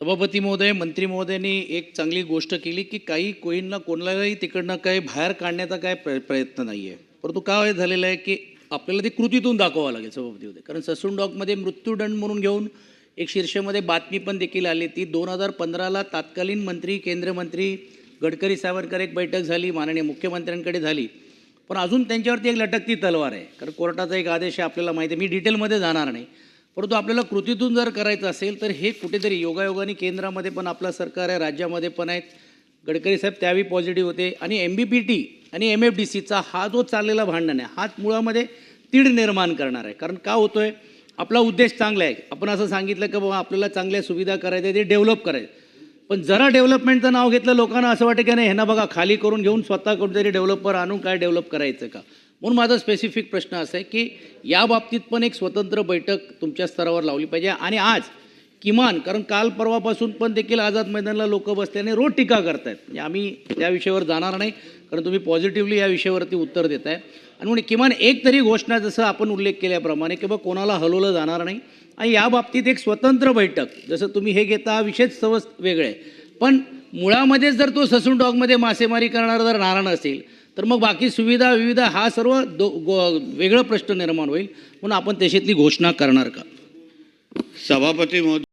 सभापती महोदय मंत्री महोदयांनी एक चांगली गोष्ट केली की काही कोईंना कोणालाही तिकडनं काही बाहेर काढण्याचा काय प्रयत्न नाही आहे परंतु काय झालेलं आहे की आपल्याला ते कृतीतून दाखवावं लागेल सभापती महोदय. कारण ससून डॉकमध्ये मृत्यूदंड म्हणून घेऊन एक शीर्षमध्ये बातमी पण देखील आली ती दोन हजार पंधराला तात्कालीन मंत्री केंद्रीय मंत्री गडकरी सावरकर एक बैठक झाली माननीय मुख्यमंत्र्यांकडे झाली. पण अजून त्यांच्यावरती एक लटकती तलवार आहे. कारण कोर्टाचा एक आदेश आहे आपल्याला माहिती आहे मी डिटेलमध्ये जाणार नाही. परंतु आपल्याला कृतीतून जर करायचं असेल तर हे कुठेतरी योगायोगाने केंद्रामध्ये पण आपलं सरकार आहे राज्यामध्ये पण आहेत. गडकरी साहेब त्यावेळी पॉझिटिव्ह होते. आणि एम बी पी टी आणि एम एफ डी सीचा हा जो चाललेला भांडण आहे हाच मुळामध्ये तीड निर्माण करणार आहे. कारण का होतो आहे आपला उद्देश चांगला आहे. आपण असं सांगितलं की बाबा आपल्याला चांगल्या सुविधा करायच्या ते डेव्हलप करायचं पण जरा डेव्हलपमेंटचं नाव घेतलं लोकांना असं वाटतं की नाही ह्यांना बघा खाली करून घेऊन स्वतः कुठेतरी डेव्हलपर आणून काय डेव्हलप करायचं का? म्हणून माझा स्पेसिफिक प्रश्न असा आहे की या बाबतीत पण एक स्वतंत्र बैठक तुमच्या स्तरावर लावली पाहिजे. आणि आज किमान कारण काल परवापासून पण देखील आझाद मैदानाला लोक बसल्याने रोज टीका करतायत. म्हणजे आम्ही त्या विषयावर जाणार नाही कारण तुम्ही पॉझिटिव्हली या विषयावरती उत्तर देत आहे आणि म्हणून किमान एक तरी घोषणा जसं आपण उल्लेख केल्याप्रमाणे की बा कोणाला हलवलं जाणार नाही. आणि या बाबतीत एक स्वतंत्र बैठक जसं तुम्ही हे घेता हा विषयच सवस्त वेगळे आहे. पण मुळामध्येच जर तो ससून डॉगमध्ये मासेमारी करणारा जर नारायण असेल तर मग बाकी सुविधा विविधा हा सर्व दो गो वेगळं प्रश्न निर्माण होईल. म्हणून आपण त्याच्यातली घोषणा करणार का? सभापती महोदय